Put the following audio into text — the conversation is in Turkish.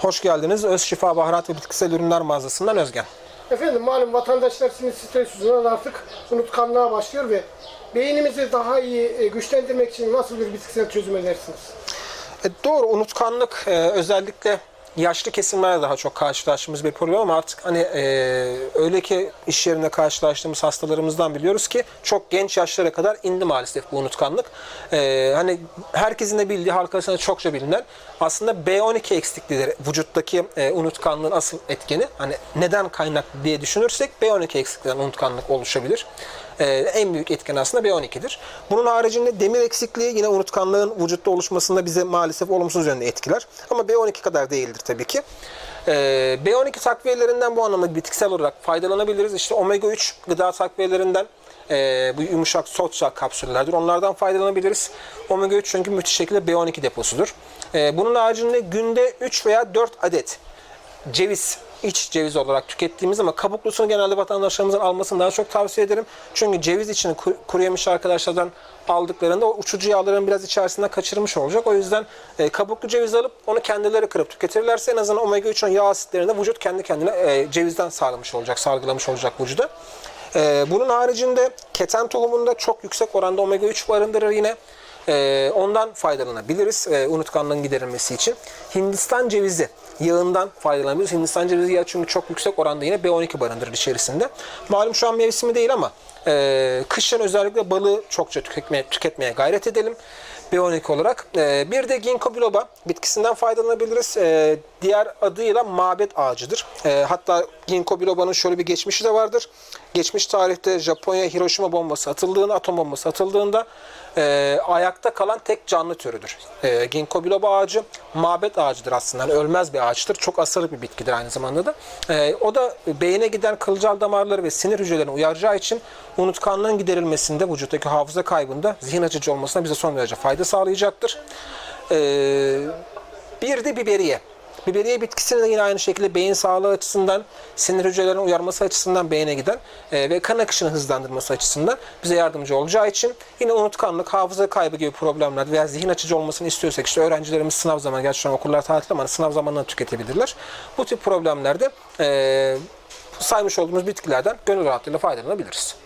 Hoş geldiniz. Öz Şifa Baharat ve Bitkisel Ürünler Mağazası'ndan Özgen. Efendim malum vatandaşlar sinir stres yüzünden artık unutkanlığa başlıyor ve beynimizi daha iyi e, güçlendirmek için nasıl bir bitkisel çözüm önersiniz? E, doğru unutkanlık e, özellikle yaşlı kesimlerde daha çok karşılaştığımız bir problem ama artık hani e, öyle ki iş yerinde karşılaştığımız hastalarımızdan biliyoruz ki çok genç yaşlara kadar indi maalesef bu unutkanlık. E, hani herkesin de bildiği halk arasında çokça bilinen aslında B12 eksikliğidir vücuttaki e, unutkanlığın asıl etkeni. Hani neden kaynaklı diye düşünürsek B12 eksikliğinden unutkanlık oluşabilir. Ee, en büyük etken aslında B12'dir. Bunun haricinde demir eksikliği yine unutkanlığın vücutta oluşmasında bize maalesef olumsuz yönde etkiler. Ama B12 kadar değildir tabii ki. Ee, B12 takviyelerinden bu anlamda bitkisel olarak faydalanabiliriz. İşte omega 3 gıda takviyelerinden e, bu yumuşak soğutacak kapsüllerdir. Onlardan faydalanabiliriz. Omega 3 çünkü müthiş şekilde B12 deposudur. Ee, bunun haricinde günde 3 veya 4 adet ceviz iç ceviz olarak tükettiğimiz ama kabuklusunu genelde vatandaşlarımızın almasını daha çok tavsiye ederim. Çünkü ceviz içini ku- kuru yemiş arkadaşlardan aldıklarında o uçucu yağların biraz içerisinde kaçırmış olacak. O yüzden e, kabuklu ceviz alıp onu kendileri kırıp tüketirlerse en azından omega 3 yağ asitlerini vücut kendi kendine e, cevizden sağlamış olacak, salgılamış olacak vücuda. E, bunun haricinde keten tohumunda çok yüksek oranda omega 3 barındırır yine. Ee, ondan faydalanabiliriz e, unutkanlığın giderilmesi için. Hindistan cevizi yağından faydalanabiliriz. Hindistan cevizi yağı çünkü çok yüksek oranda yine B12 barındırır içerisinde. Malum şu an mevsimi değil ama e, kışın özellikle balığı çokça tüketmeye, tüketmeye gayret edelim. B12 olarak. E, bir de ginkgo biloba bitkisinden faydalanabiliriz. E, diğer adıyla mabet ağacıdır. E, hatta ginkgo biloba'nın şöyle bir geçmişi de vardır. Geçmiş tarihte Japonya Hiroşima bombası atıldığında, atom bombası atıldığında e, ayakta kalan tek canlı türüdür. E, ginkgo biloba ağacı mabet ağacıdır aslında. Yani ölmez bir ağaçtır. Çok asırlık bir bitkidir aynı zamanda da. E, o da beyine giden kılcal damarları ve sinir hücrelerini uyaracağı için unutkanlığın giderilmesinde, vücuttaki hafıza kaybında zihin açıcı olmasına bize son derece fayda sağlayacaktır. E, bir de biberiye. Biberiye bitkisinin de yine aynı şekilde beyin sağlığı açısından, sinir hücrelerinin uyarması açısından beyne giden e, ve kan akışını hızlandırması açısından bize yardımcı olacağı için yine unutkanlık, hafıza kaybı gibi problemler veya zihin açıcı olmasını istiyorsak işte öğrencilerimiz sınav zamanı, gerçi şu an okullar tatil ama sınav zamanında tüketebilirler. Bu tip problemlerde e, saymış olduğumuz bitkilerden gönül rahatlığıyla faydalanabiliriz.